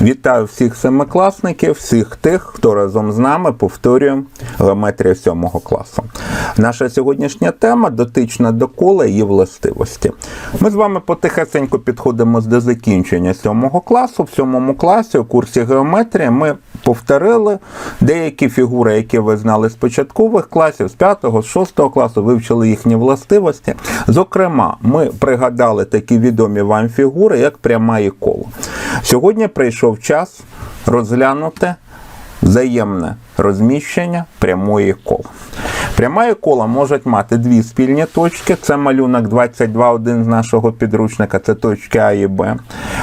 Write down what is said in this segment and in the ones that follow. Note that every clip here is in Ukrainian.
Вітаю всіх семикласників, всіх тих, хто разом з нами повторює геометрію сьомого класу. Наша сьогоднішня тема дотична до кола її властивості. Ми з вами потихесенько підходимо до закінчення сьомого класу. В сьомому класі у курсі геометрії ми повторили деякі фігури, які ви знали з початкових класів, з 5 з 6 класу, вивчили їхні властивості. Зокрема, ми пригадали такі відомі вам фігури, як пряма і коло. Сьогодні прийшов час розглянути взаємне розміщення прямої кола. Пряма і кола можуть мати дві спільні точки. Це малюнок 22.1 з нашого підручника, це точки А і Б.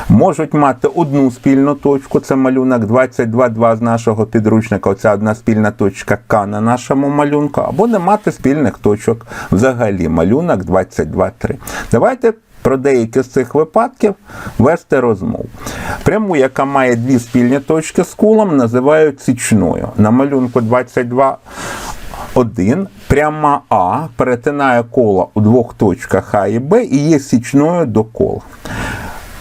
Можуть мати одну спільну точку, це малюнок 22.2 з нашого підручника. Оця одна спільна точка К на нашому малюнку, або не мати спільних точок взагалі. Малюнок 22.3. Давайте про деякі з цих випадків вести розмову. Пряму, яка має дві спільні точки з колом, називають січною. На малюнку 22 1 пряма А перетинає коло у двох точках А і Б і є січною до кола.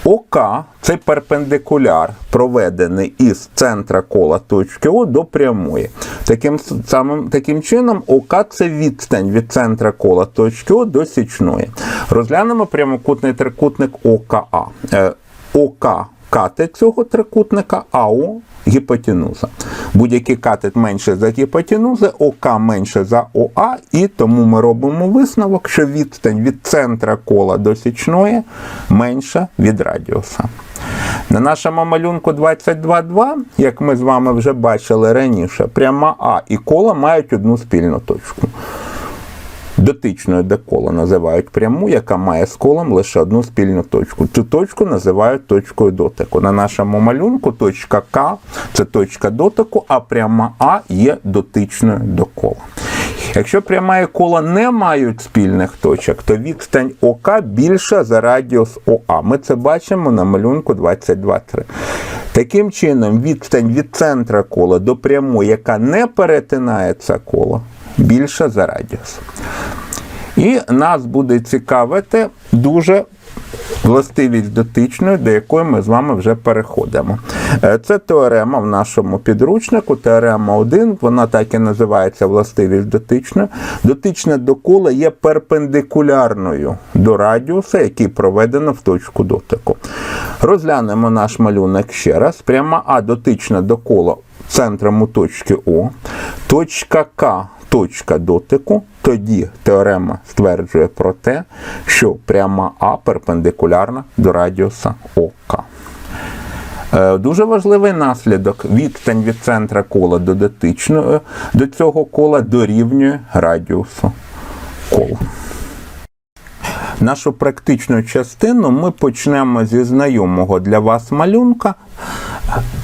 ОК це перпендикуляр, проведений із центра кола точки О до прямої. Таким самим таким чином, ОК це відстань від центра кола точки О до січної. Розглянемо прямокутний трикутник ОКА. Е, ОК катет цього трикутника, АО гіпотенуза. Будь-який катет менше за гіпотенузи, ОК менше за ОА, і тому ми робимо висновок, що відстань від центра кола до січної менша від радіуса. На нашому малюнку 22.2, як ми з вами вже бачили раніше, пряма А і коло мають одну спільну точку. Дотичною до кола називають пряму, яка має з колом лише одну спільну точку. Цю точку називають точкою дотику. На нашому малюнку точка К це точка дотику, а пряма А є дотичною до кола. Якщо пряма і коло не мають спільних точок, то відстань ОК більша за радіус ОА. Ми це бачимо на малюнку 22.3. Таким чином, відстань від центра кола до прямої, яка не перетинає це коло, більша за радіус. І нас буде цікавити дуже властивість дотичної, до якої ми з вами вже переходимо. Е, Це теорема в нашому підручнику, теорема 1, вона так і називається властивість дотичної. Дотичне до кола є перпендикулярною до радіуса, який проведено в точку дотику. Розглянемо наш малюнок ще раз. Пряма А дотична до кола центром у точки О, точка К точка дотику, тоді теорема стверджує про те, що пряма А перпендикулярна до радіуса ОК. Е, Дуже важливий наслідок. Відстань від центра кола до дотичної до цього кола дорівнює радіусу кола. Нашу практичну частину ми почнемо зі знайомого для вас малюнка.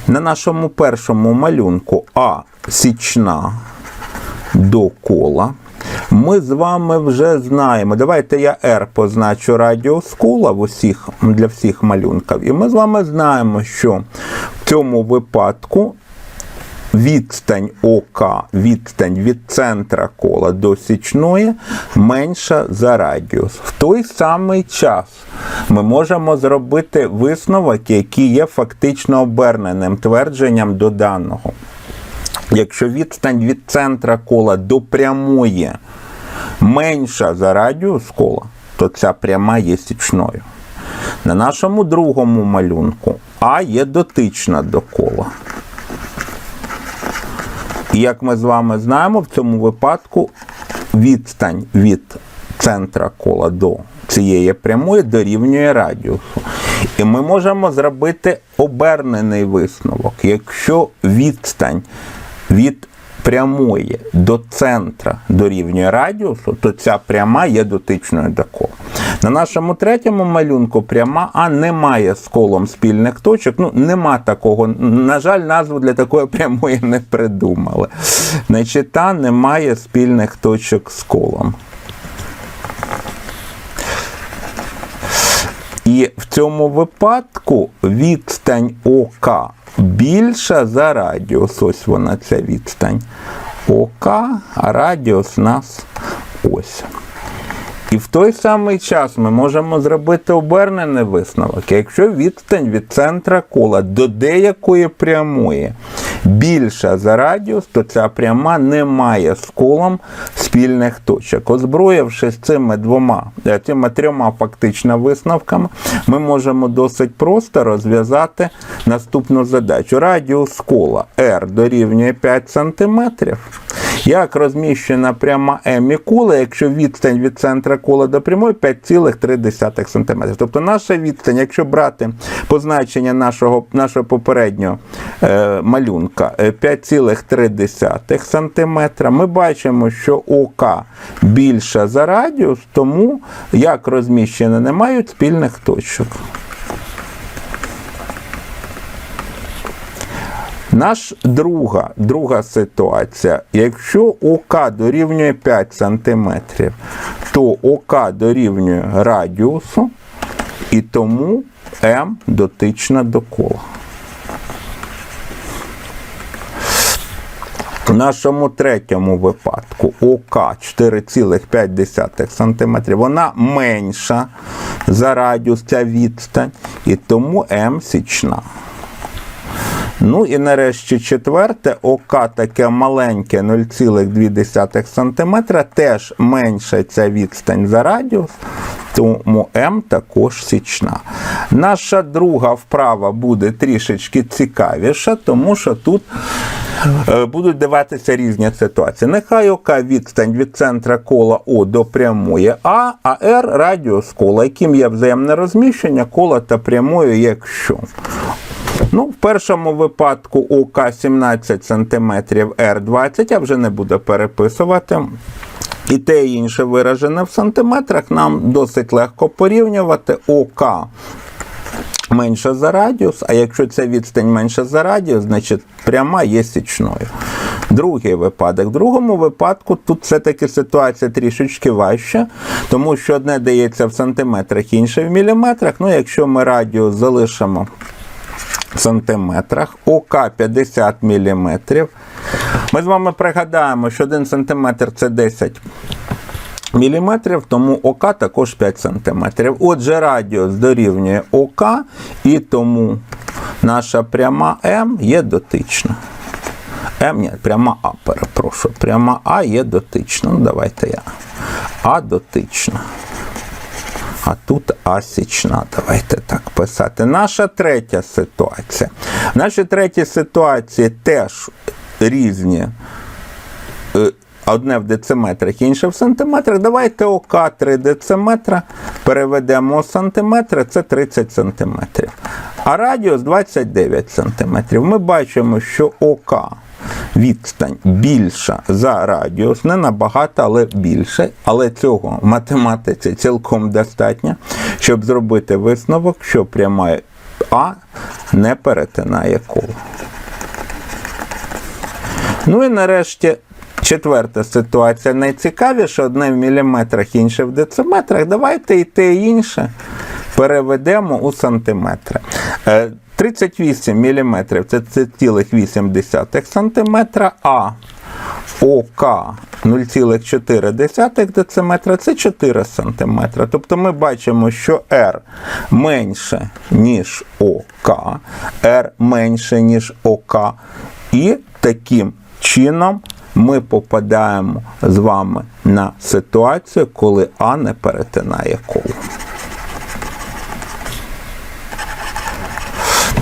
На нашому першому малюнку А січна до кола. Ми з вами вже знаємо. Давайте я R позначу радіус кола в усіх, для всіх малюнків. І ми з вами знаємо, що в цьому випадку відстань ОК, відстань від центра кола до січної менша за радіус. В той самий час ми можемо зробити висновок, який є фактично оберненим твердженням до даного. Якщо відстань від центра кола до прямої менша за радіус кола, то ця пряма є січною. На нашому другому малюнку А є дотична до кола. І як ми з вами знаємо, в цьому випадку відстань від центра кола до цієї прямої дорівнює радіусу. І ми можемо зробити обернений висновок. Якщо відстань від прямої до центра дорівнює радіусу, то ця пряма є дотичною до кола. На нашому третьому малюнку пряма А не має з колом спільних точок. Ну, нема такого. На жаль, назву для такої прямої не придумали. Значить, та не має спільних точок з колом. І в цьому випадку відстань ОК більша за радіус. Ось вона ця відстань ОК, а радіус у нас ось. І в той самий час ми можемо зробити обернений висновок. Якщо відстань від центра кола до деякої прямої більша за радіус, то ця пряма не має з колом спільних точок. Озброївшись цими двома, е, цими трьома фактично висновками, ми можемо досить просто розв'язати наступну задачу. Радіус кола R дорівнює 5 см. Як розміщена пряма М і кола, якщо відстань від центра кола до прямої 5,3 см. Тобто наша відстань, якщо брати позначення нашого, нашого попереднього е, малюнка е, 5,3 см, ми бачимо, що ОК більша за радіус, тому як розміщені не мають спільних точок. Наш друга, друга ситуація. Якщо ОК дорівнює 5 см, то ОК дорівнює радіусу, і тому М дотична до кола. В нашому третьому випадку ОК 4,5 см, вона менша за радіус ця відстань, і тому М січна. Ну і нарешті четверте, ОК таке маленьке 0,2 см, теж менша ця відстань за радіус, тому М також січна. Наша друга вправа буде трішечки цікавіша, тому що тут е, будуть даватися різні ситуації. Нехай ОК відстань від центра кола О до прямої А, а R радіус кола, яким є взаємне розміщення кола та прямої, якщо. Ну, в першому випадку ОК 17 см, Р 20, я вже не буду переписувати. І те і інше виражене в сантиметрах, нам досить легко порівнювати. ОК менше за радіус, а якщо ця відстань менша за радіус, значить пряма є січною. Другий випадок. В другому випадку тут все-таки ситуація трішечки важча, тому що одне дається в сантиметрах, інше в міліметрах. Ну, якщо ми радіус залишимо сантиметрах, ОК 50 мм. Ми з вами пригадаємо, що 1 см це 10 міліметрів, тому ОК також 5 см. Отже, радіус дорівнює ОК, і тому наша пряма М є дотична. М, ні, пряма А, перепрошую. Пряма А є дотична. Ну, давайте я. А дотична. А тут асічна. Давайте так писати. Наша третя ситуація. Наші треті ситуації теж різні. Е, Одне в дециметрах, інше в сантиметрах. Давайте ОК 3 дециметра. Переведемо у сантиметри, це 30 сантиметрів. А радіус 29 сантиметрів. Ми бачимо, що ОК відстань більша за радіус, не набагато, але більше. Але цього математиці цілком достатньо, щоб зробити висновок, що пряма А не перетинає коло. Ну і нарешті. Четверта ситуація найцікавіша, одне в міліметрах, інше в дециметрах. Давайте і те і інше переведемо у сантиметри. Е, 38 мм це 3,8 см, а ОК 0,4 дециметра це 4 см. Тобто ми бачимо, що R менше, ніж ОК, R менше, ніж ОК. І таким чином ми попадаємо з вами на ситуацію, коли А не перетинає коло.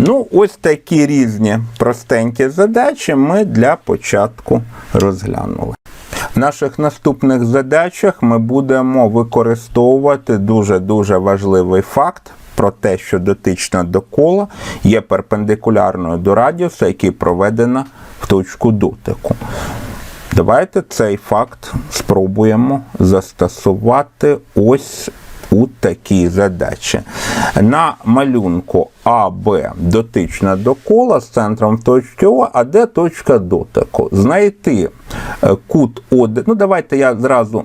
Ну, ось такі різні простенькі задачі ми для початку розглянули. В наших наступних задачах ми будемо використовувати дуже-дуже важливий факт про те, що дотична до кола є перпендикулярною до радіуса, який проведена в точку дотику. Давайте цей факт спробуємо застосувати ось у такій задачі. На малюнку АБ дотична до кола з центром в точці О, а де точка дотику. Знайти е, кут ОД. Ну, давайте я зразу.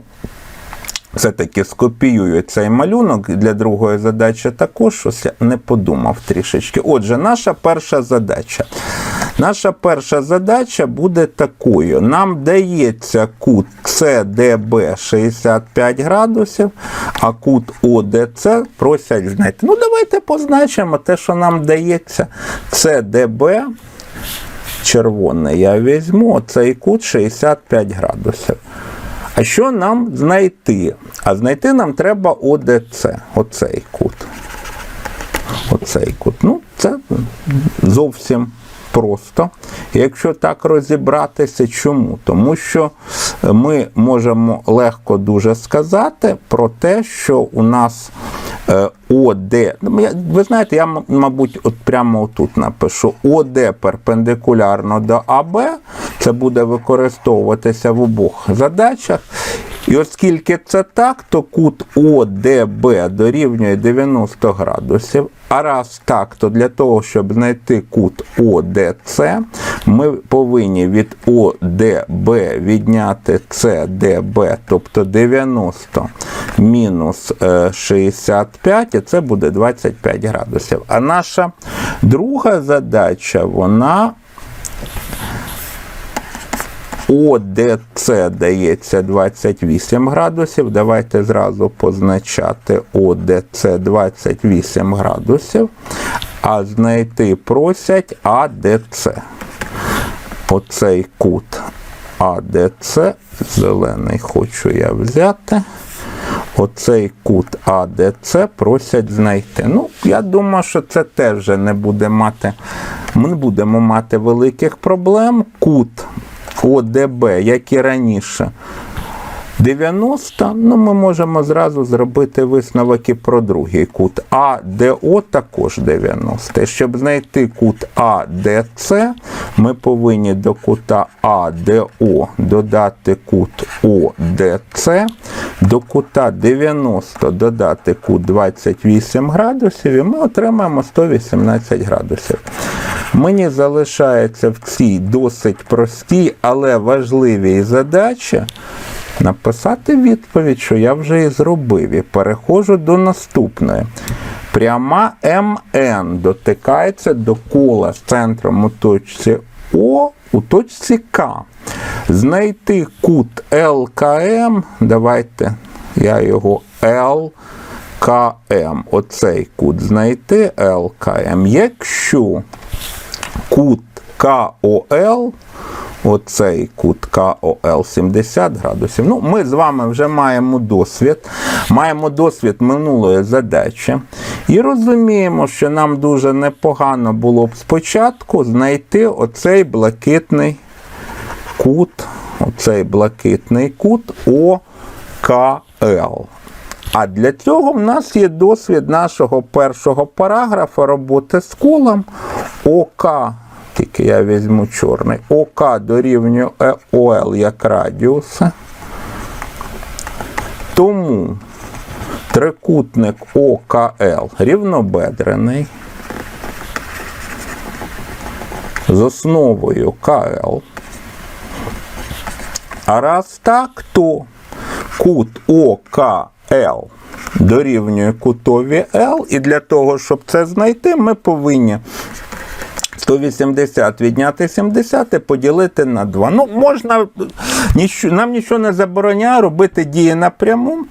Все-таки скопіюю цей малюнок для другої задачі також щось я не подумав трішечки. Отже, наша перша задача. Наша перша задача буде такою. Нам дається кут CDB 65 градусів, а кут ОДЦ просять знайти. Ну, давайте позначимо те, що нам дається. CDB червоний я візьму, цей кут 65 градусів. А що нам знайти? А знайти нам треба ОДЦ, оцей кут. Оцей кут. Ну, це зовсім просто. Якщо так розібратися, чому? Тому що ми можемо легко дуже сказати про те, що у нас е, ОД, ну, ви знаєте, я, мабуть, от прямо отут напишу ОД перпендикулярно до АБ, це буде використовуватися в обох задачах. І оскільки це так, то кут ОДБ дорівнює 90 градусів. А раз так, то для того, щоб знайти кут ОДЦ, ми повинні від ОДБ відняти ЦДБ, тобто 90 мінус е, 65, і це буде 25 градусів. А наша друга задача, вона ОДЦ дається 28 градусів. Давайте зразу позначати ОДЦ 28 градусів, а знайти просять АДЦ. Оцей кут АДЦ, зелений хочу я взяти. Оцей кут АДЦ просять знайти. Ну, я думаю, що це теж не буде мати. Ми будемо мати великих проблем. Кут ОДБ, як і раніше, 90, ну ми можемо зразу зробити висновок і про другий кут. АДО також 90. Щоб знайти кут АДЦ, ми повинні до кута АДО додати кут ОДЦ, до кута 90 додати кут 28 градусів, і ми отримаємо 118 градусів. Мені залишається в цій досить простій, але важливій задачі написати відповідь, що я вже і зробив. І переходжу до наступної. Пряма МН дотикається до кола з центром у точці О у точці К. Знайти кут ЛКМ. Давайте я його ЛКМ. Оцей кут знайти ЛКМ. Якщо кут КОЛ, оцей кут КОЛ 70 градусів. Ну, ми з вами вже маємо досвід, маємо досвід минулої задачі. І розуміємо, що нам дуже непогано було б спочатку знайти оцей блакитний кут, оцей блакитний кут ОКЛ. А для цього в нас є досвід нашого першого параграфа роботи з колом ОК. Тільки я візьму чорний. ОК дорівнює ОЛ як радіус. Тому трикутник ОКЛ рівнобедрений з основою КЛ. А раз так, то кут ОКЛ дорівнює кутові L, і для того, щоб це знайти, ми повинні 180 відняти 70 і поділити на 2. Ну, можна, нам нічого не забороняє робити дії напряму.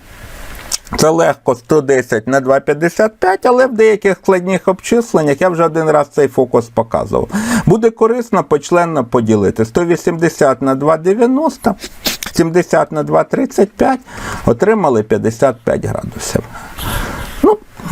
Це легко 110 на 2,55, але в деяких складних обчисленнях я вже один раз цей фокус показував. Буде корисно почленно поділити 180 на 2,90, 70 на 2,35, отримали 55 градусів.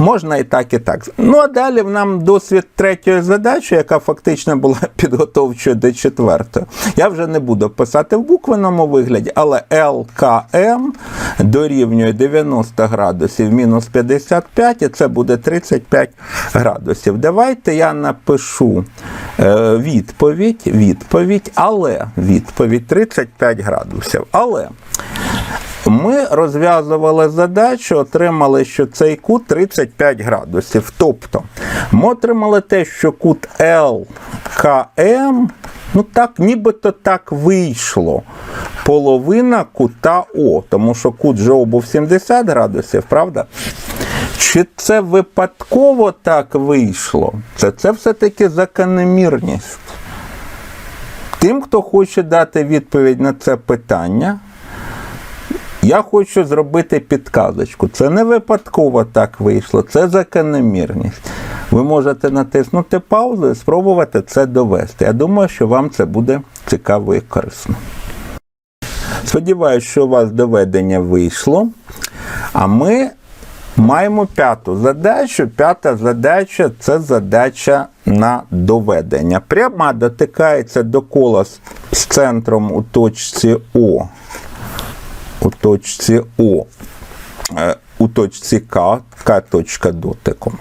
Можна і так, і так. Ну, а далі нам досвід третьої задачі, яка фактично була підготовчою до четвертої. Я вже не буду писати в буквеному вигляді, але ЛКМ дорівнює 90 градусів мінус 55, і це буде 35 градусів. Давайте я напишу е, відповідь, відповідь, але відповідь 35 градусів. Але ми розв'язували задачу, отримали, що цей кут 35 градусів. Тобто ми отримали те, що кут ЛКМ, ну так, нібито так вийшло. Половина кута О, тому що кут ЖО був 70 градусів, правда? Чи це випадково так вийшло? Це, це все-таки закономірність. Тим, хто хоче дати відповідь на це питання, я хочу зробити підказочку. Це не випадково так вийшло, це закономірність. Ви можете натиснути паузу і спробувати це довести. Я думаю, що вам це буде цікаво і корисно. Сподіваюсь, що у вас доведення вийшло. А ми маємо п'яту задачу. П'ята задача це задача на доведення. Пряма дотикається до кола з- з центром у точці О. У точці О. Е, У точці К, К точка дотику.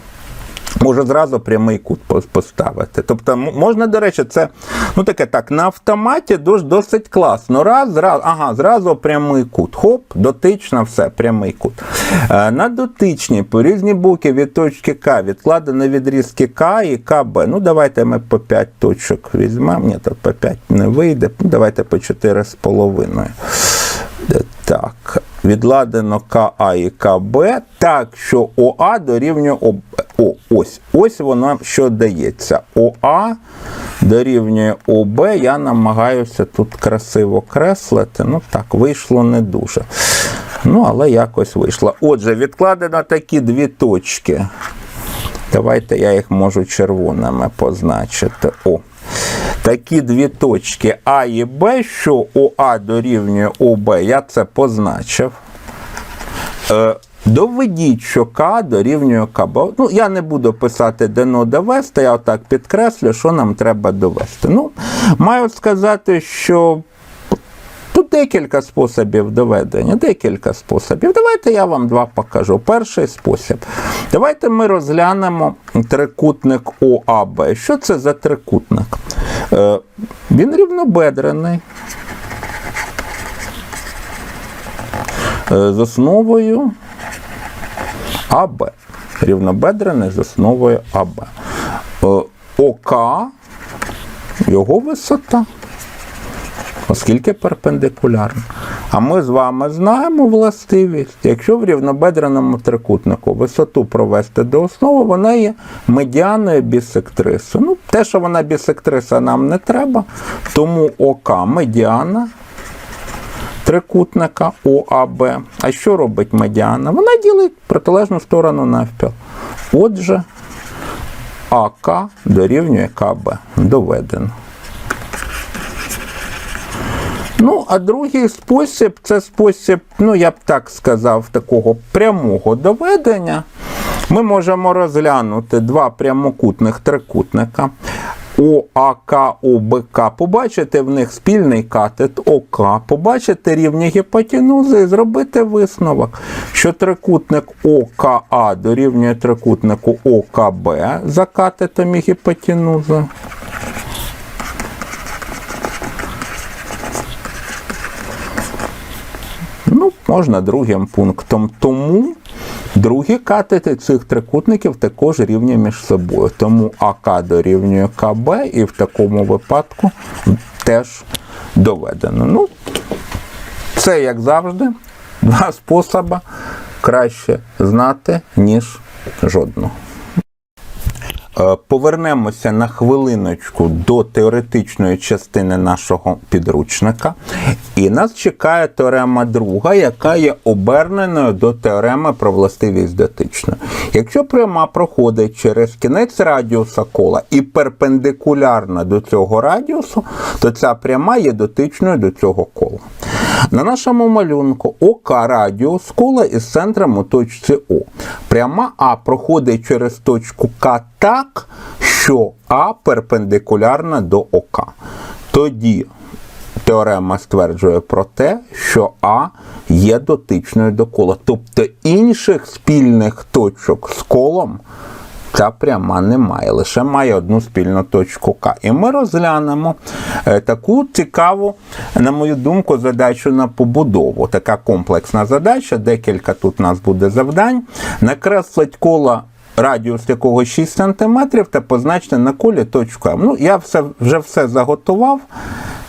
Може зразу прямий кут поставити. Тобто, можна, до речі, це ну таке так, на автоматі досить класно. Раз, зразу, ага, зразу прямий кут. Хоп, дотична, все, прямий кут. Е, на дотичні по різні боки від точки К відкладено відрізки К і КБ. Ну, давайте ми по 5 точок візьмемо. Ні, тут по 5 не вийде. Давайте по 4,5. Так, відладено КА і КБ, так що ОА дорівнює. О, ось. Ось воно що дається. ОА дорівнює ОБ. Я намагаюся тут красиво креслити. Ну так, вийшло не дуже. Ну, але якось вийшло. Отже, відкладено такі дві точки. Давайте я їх можу червоними позначити. О. Такі дві точки А і Б, що ОА дорівнює ОБ, я це позначив. Е, Доведіть, що К дорівнює КБ. Ну, я не буду писати дано довести, я отак підкреслю, що нам треба довести. Ну, маю сказати, що Тут декілька способів доведення, декілька способів. Давайте я вам два покажу. Перший спосіб. Давайте ми розглянемо трикутник ОАБ. Що це за трикутник? Е, Він рівнобедрений. Е, З основою АБ. Рівнобедрений з основою АБ. Е, ОК, його висота оскільки перпендикулярно. А ми з вами знаємо властивість, якщо в рівнобедреному трикутнику висоту провести до основи, вона є медіаною бісектриси. Ну, те, що вона бісектриса, нам не треба, тому ОК медіана трикутника ОАБ. А що робить медіана? Вона ділить протилежну сторону навпіл. Отже, АК дорівнює КБ. Доведено. Ну, а другий спосіб це спосіб, ну я б так сказав, такого прямого доведення. Ми можемо розглянути два прямокутних трикутника. ОАК, ОБК, побачити в них спільний катет ОК, побачити рівні гіпотенузи і зробити висновок, що трикутник ОКА дорівнює трикутнику ОКБ за катетом і гіпотенузою. Ну, можна другим пунктом. Тому другі катети цих трикутників також рівні між собою. Тому АК дорівнює КБ, і в такому випадку теж доведено. Ну, це, як завжди, два способи краще знати, ніж жодного. Е, Повернемося на хвилиночку до теоретичної частини нашого підручника. І нас чекає теорема друга, яка є оберненою до теореми про властивість дотичної. Якщо пряма проходить через кінець радіуса кола і перпендикулярна до цього радіусу, то ця пряма є дотичною до цього кола. На нашому малюнку ОК радіус кола із центром у точці О. Пряма А проходить через точку К так, що А перпендикулярна до ОК. Тоді теорема стверджує про те, що А є дотичною до кола. Тобто інших спільних точок з колом ця пряма не має, лише має одну спільну точку К. І ми розглянемо е, таку цікаву, на мою думку, задачу на побудову. Така комплексна задача, декілька тут у нас буде завдань. Накреслить коло радіус якого 6 см та позначте на колі точку М. Ну, я все, вже все заготував.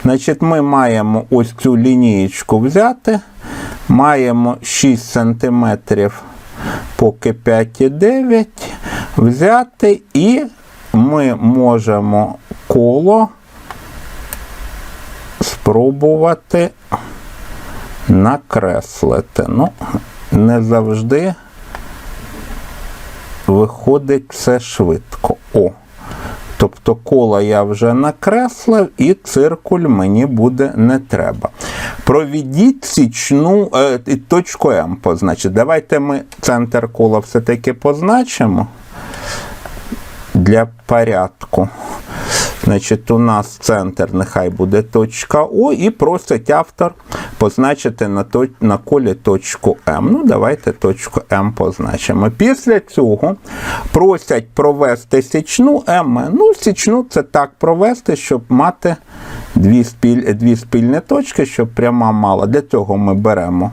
Значить, ми маємо ось цю лінієчку взяти. Маємо 6 см поки 5,9 взяти, і ми можемо коло спробувати накреслити. Ну, не завжди виходить все швидко. О. Тобто коло я вже накреслив, і циркуль мені буде не треба. Проведіть січну е, точку М позначити. Давайте ми центр кола все-таки позначимо для порядку. Значить, у нас центр нехай буде точка О, і просить автор позначити на то, на колі точку М. Ну, давайте точку М позначимо. Після цього просять провести січну М. Ну, січну це так провести, щоб мати дві, спіль, дві спільні точки, щоб пряма мала. Для цього ми беремо,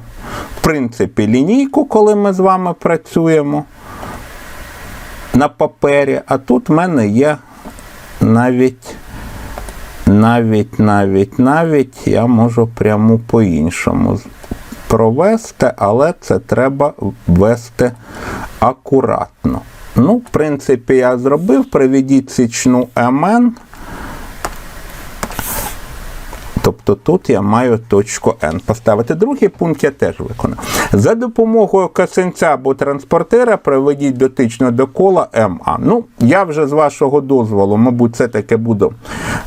в принципі, лінійку, коли ми з вами працюємо на папері, а тут в мене є навіть, навіть, навіть, навіть я можу пряму по-іншому провести, але це треба ввести акуратно. Ну, в принципі, я зробив. Приведіть січну МН. Тобто тут я маю точку N поставити. Другий пункт я теж виконав. За допомогою косинця або транспортира приведіть дотично до кола МА. Ну, я вже з вашого дозволу, мабуть, це таки буду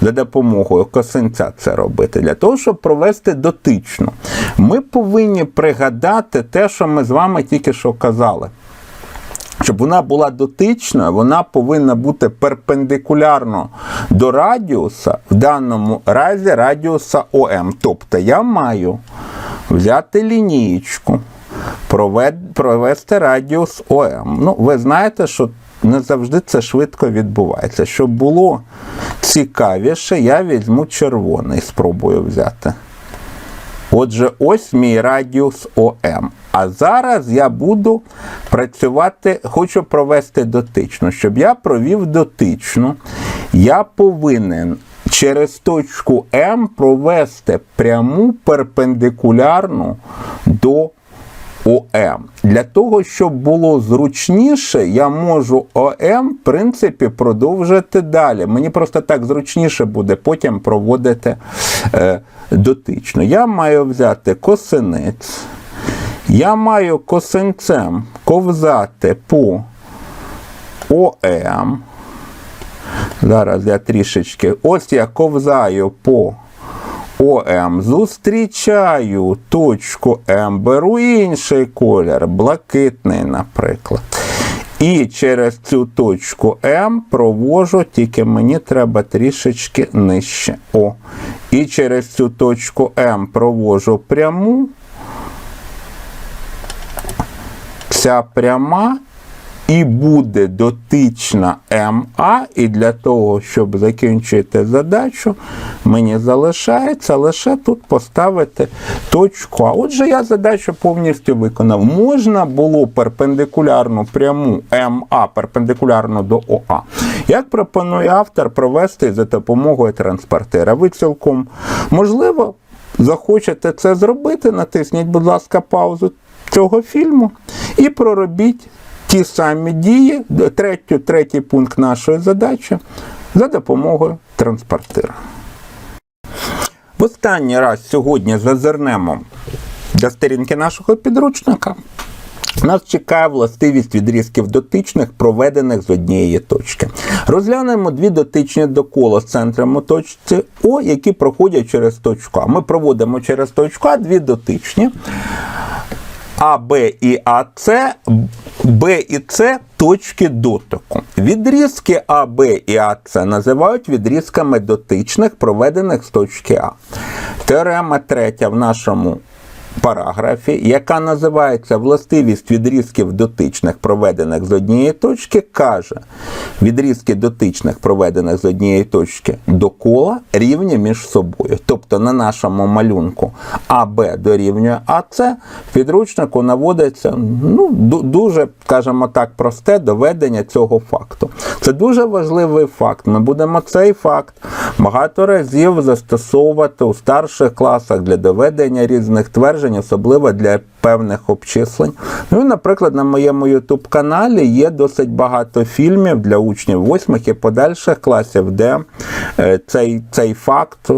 за допомогою косинця це робити. Для того, щоб провести дотично, ми повинні пригадати те, що ми з вами тільки що казали. Щоб вона була дотичною, вона повинна бути перпендикулярно до радіуса, в даному разі радіуса ОМ. Тобто я маю взяти лінієчку, провести радіус ОМ. Ну, ви знаєте, що не завжди це швидко відбувається. Щоб було цікавіше, я візьму червоний, спробую взяти. Отже, ось мій радіус ОМ. А зараз я буду працювати, хочу провести дотичну. Щоб я провів дотичну, я повинен через точку М провести пряму перпендикулярну до ОМ. Для того, щоб було зручніше, я можу ОМ, в принципі, продовжити далі. Мені просто так зручніше буде потім проводити е, дотично. Я маю взяти косинець. Я маю косинцем ковзати по ОМ. Зараз я трішечки. Ось я ковзаю по ОМ. Зустрічаю точку М, беру інший колір, блакитний, наприклад. І через цю точку М провожу, тільки мені треба трішечки нижче. О. І через цю точку М провожу пряму. Ця пряма і буде дотична МА, і для того, щоб закінчити задачу, мені залишається лише тут поставити точку А. Отже, я задачу повністю виконав. Можна було перпендикулярну пряму МА перпендикулярно до ОА. Як пропонує автор провести за допомогою транспортера? Ви цілком можливо захочете це зробити, натисніть, будь ласка, паузу цього фільму і проробіть ті самі дії, третю, третій пункт нашої задачі за допомогою транспортира. В останній раз сьогодні зазирнемо до сторінки нашого підручника. Нас чекає властивість відрізків дотичних, проведених з однієї точки. Розглянемо дві дотичні до кола з центром точці О, які проходять через точку А. Ми проводимо через точку А дві дотичні. А, Б і АЦ, Б і С точки дотику. Відрізки А, Б і АЦ називають відрізками дотичних, проведених з точки А. Теорема третя в нашому параграфі, яка називається властивість відрізків дотичних, проведених з однієї точки, каже, відрізки дотичних, проведених з однієї точки до кола, рівні між собою. Тобто на нашому малюнку АБ дорівнює АС, в підручнику наводиться ну, дуже, скажімо так, просте доведення цього факту. Це дуже важливий факт. Ми будемо цей факт багато разів застосовувати у старших класах для доведення різних тверджень особливо для певних обчислень. Ну і, наприклад, на моєму YouTube каналі є досить багато фільмів для учнів восьмих і подальших класів, де е, цей цей факт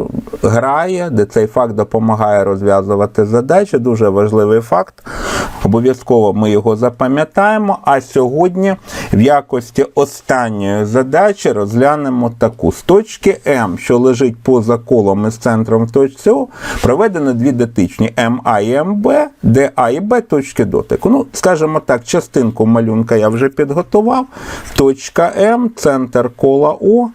грає, де цей факт допомагає розв'язувати задачі. Дуже важливий факт. Обов'язково ми його запам'ятаємо. А сьогодні в якості останньої задачі розглянемо таку. З точки М, що лежить поза колом із центром в точці О, проведено дві дотичні МА і МБ, де А і Б точки дотику. Ну, скажімо так, частинку малюнка я вже підготував. Точка М, центр кола О.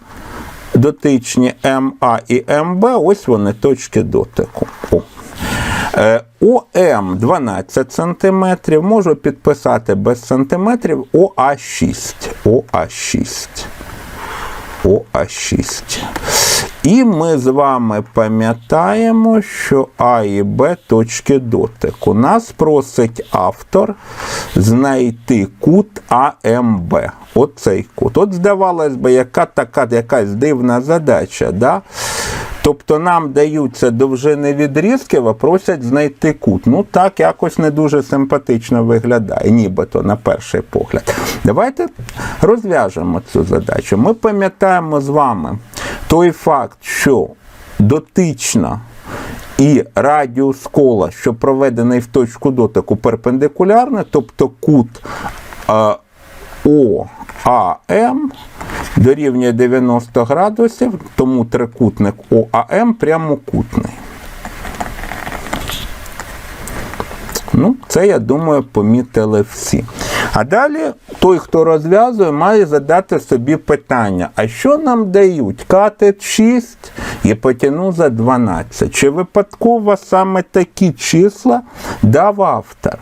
Дотичні МА і МБ, ось вони точки дотику. О. ОМ 12 см, можу підписати без сантиметрів ОА6. ОА6. ОА6. І ми з вами пам'ятаємо, що А і Б точки дотику. Нас просить автор знайти кут АМБ. Оцей кут. От, здавалось би, яка така якась дивна задача. Да? Тобто нам даються довжини відрізків, а просять знайти кут. Ну так якось не дуже симпатично виглядає, нібито на перший погляд. Давайте розв'яжемо цю задачу. Ми пам'ятаємо з вами той факт, що дотична і радіус кола, що проведений в точку дотику перпендикулярне, тобто кут ОАМ дорівнює 90 градусів, тому трикутник ОАМ прямокутний. Ну, це, я думаю, помітили всі. А далі той, хто розв'язує, має задати собі питання: а що нам дають? Катет 6 і потянуза 12. Чи випадково саме такі числа дав автор?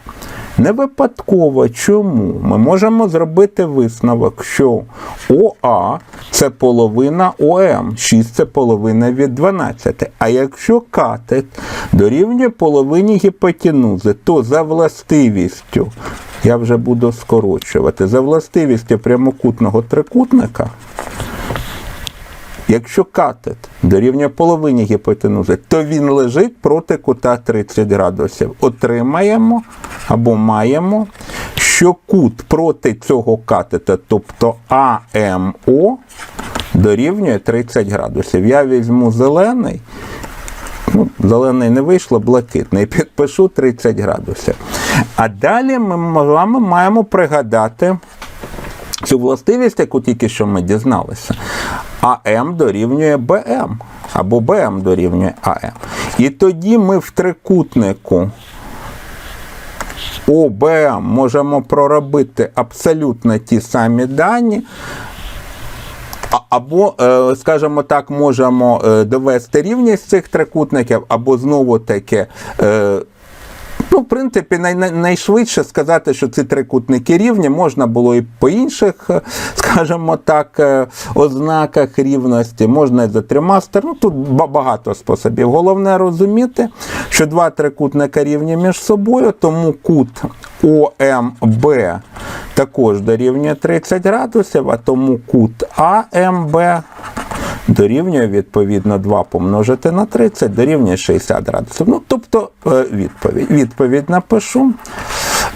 Не випадково. Чому? Ми можемо зробити висновок, що ОА це половина ОМ, 6 це половина від 12. А якщо катет дорівнює половині гіпотенузи, то за властивістю, я вже буду скорочувати, за властивістю прямокутного трикутника. Якщо катет дорівнює половині гіпотенузи, то він лежить проти кута 30 градусів. Отримаємо або маємо, що кут проти цього катета, тобто АМО, дорівнює 30 градусів. Я візьму зелений, ну, зелений не вийшло, блакитний, підпишу 30 градусів. А далі ми з вами маємо пригадати цю властивість, яку тільки що ми дізналися. АМ дорівнює БМ, або БМ дорівнює АМ. І тоді ми в трикутнику ОБМ можемо проробити абсолютно ті самі дані. Або, е, скажімо так, можемо е, довести рівність цих трикутників, або знову таки. Ну, в принципі, най- найшвидше сказати, що ці трикутники рівні, можна було і по інших, е, скажімо так, е, ознаках рівності, можна і за трьома сторонами. Ну, тут багато способів. Головне розуміти, що два трикутника рівні між собою, тому кут ОМБ також дорівнює 30 градусів, а тому кут АМБ дорівнює відповідно 2 помножити на 30, дорівнює 60 градусів. Ну, тобто е, відповідь. Відповідь напишу.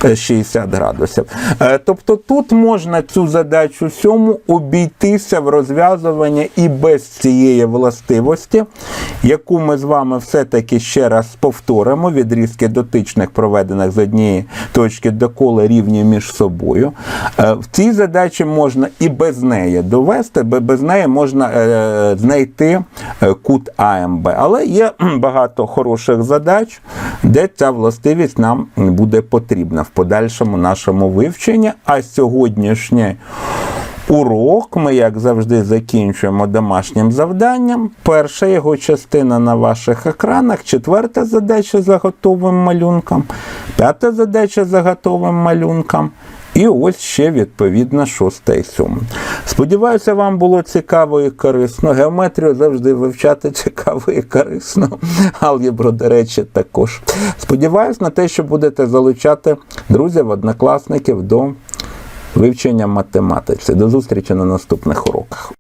Е, 60 градусів. Е, Тобто тут можна цю задачу сьому обійтися в розв'язуванні і без цієї властивості, яку ми з вами все-таки ще раз повторимо, відрізки дотичних, проведених з однієї точки до кола рівні між собою. Е, В цій задачі можна і без неї довести, бо без неї можна е, знайти кут АМБ. Але є багато хороших задач, де ця властивість нам буде потрібна подальшому нашому вивченні. А сьогоднішній урок ми, як завжди, закінчуємо домашнім завданням. Перша його частина на ваших екранах, четверта задача за готовим малюнком, п'ята задача за готовим малюнком. І ось ще відповідно шоста і сьома. Сподіваюся, вам було цікаво і корисно. Геометрію завжди вивчати цікаво і корисно. Алгебру, до речі, також. Сподіваюсь на те, що будете залучати друзів, однокласників до вивчення математиці. До зустрічі на наступних уроках.